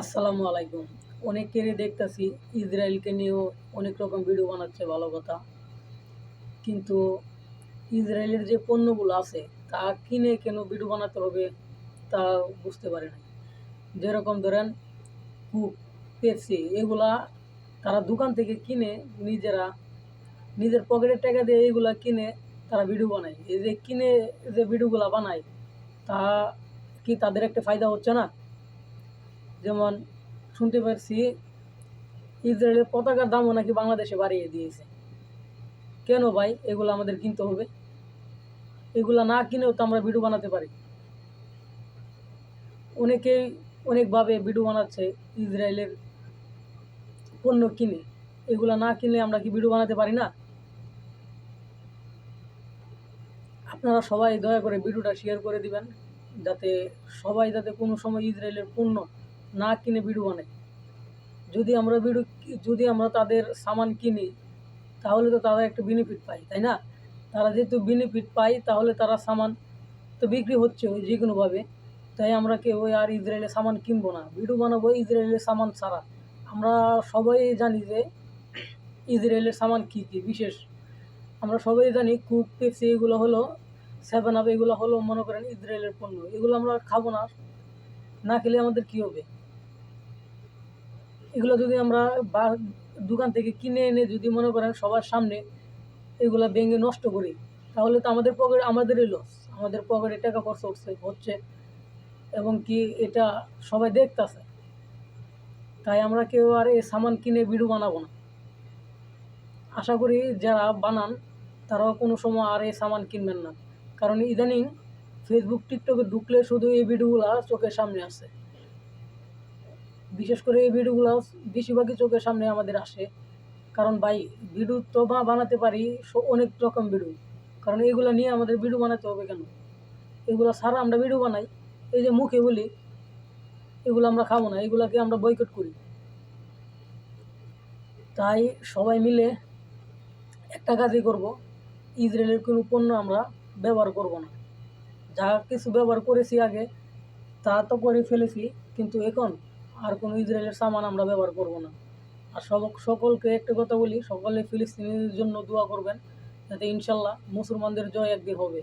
আসসালামু আলাইকুম। অনেকেরই দেখতাছি ইসরায়েলকে নিয়েও অনেক রকম ভিডিও বানাচ্ছে ভালো কথা। কিন্তু ইসরায়েলের যে পণ্যগুলো আছে, তা কিনে কেন ভিডিও বানাতে হবে তা বুঝতে পারে না যেরকম ধরেন, কুক, পেপসি, এগুলা তারা দোকান থেকে কিনে নিজেরা নিজের পকেটের টাকা দিয়ে এগুলা কিনে তারা ভিডিও বানায়। এই যে কিনে যে ভিডিওগুলা বানায়, তা কি তাদের একটা ফায়দা হচ্ছে না? যেমন শুনতে পারছি, ইসরায়েলের পতাকার দামও নাকি বাংলাদেশে বাড়িয়ে দিয়েছে। কেন ভাই এগুলো আমাদের কিনতে হবে? এগুলো না কিনেও তো আমরা ভিডিও বানাতে পারি। অনেকেই অনেকভাবে ভিডিও বানাচ্ছে ইসরায়েলের পণ্য কিনে। এগুলো না কিনলে আমরা কি ভিডিও বানাতে পারি না? আপনারা সবাই দয়া করে ভিডিওটা শেয়ার করে দিবেন, যাতে সবাই যাতে কোনো সময় ইসরায়েলের পণ্য না কিনে ভিডিও বানায় যদি আমরা ভিডিও যদি আমরা তাদের সামান কিনি, তাহলে তো তারা একটা বেনিফিট পাই তাই না? তারা যেহেতু বেনিফিট পায়, তাহলে তারা সামান তো বিক্রি হচ্ছে ওই যে কোনোভাবে তাই আমরা কেউ আর ইসরায়েলের সামান কিনবো না। ভিডিও বানাবো ইসরায়েলের সামান ছাড়া। আমরা সবাই জানি যে ইসরায়েলের সামান কী কী বিশেষ। আমরা সবাই জানি কুক, পেপসি এগুলো হলো, সেভেন আপ এগুলো হলো মনে করেন ইসরায়েলের পণ্য। এগুলো আমরা খাব না। না খেলে আমাদের কী হবে? এগুলো যদি আমরা বা দোকান থেকে কিনে এনে যদি মনে করেন সবার সামনে এগুলো ভেঙে নষ্ট করি, তাহলে তো আমাদের পকেট আমাদেরই লস আমাদের পকেটে টাকা খরচ হচ্ছে হচ্ছে এবং কি এটা সবাই দেখতেছে। তাই আমরা কেউ আর এই সামান কিনে ভিডিও বানাবো না। আশা করি যারা বানান, তারাও কোনো সময় আর এই সামান কিনবেন না। কারণ ইদানিং ফেসবুক টিকটকে ঢুকলে শুধু এই ভিডিওগুলো চোখের সামনে আসে। বিশেষ করে এই ভিডিওগুলো বেশিরভাগই চোখের সামনে আমাদের আসে। কারণ ভাই, ভিডিও তো বা বানাতে পারি অনেক রকম ভিডিও। কারণ এগুলো নিয়ে আমাদের ভিডিও বানাতে হবে কেন? এগুলো ছাড়া আমরা ভিডিও বানাই। এই যে মুখে বলি, এগুলো আমরা খাব না, এগুলোকে আমরা বয়কট করি। তাই সবাই মিলে একটা কাজই করব, ইসরায়েলের কোনো পণ্য আমরা ব্যবহার করব না। যা কিছু ব্যবহার করেছি আগে, তা তো করে ফেলেছি, কিন্তু এখন আর কোনো ইসরায়েলের সামান আমরা ব্যবহার করব না। আর সব, সকলকে একটা কথা বলি, সকলে ফিলিস্তিনিদের জন্য দোয়া করবেন, যাতে ইনশাল্লাহ মুসলমানদের জয় একদিন হবে।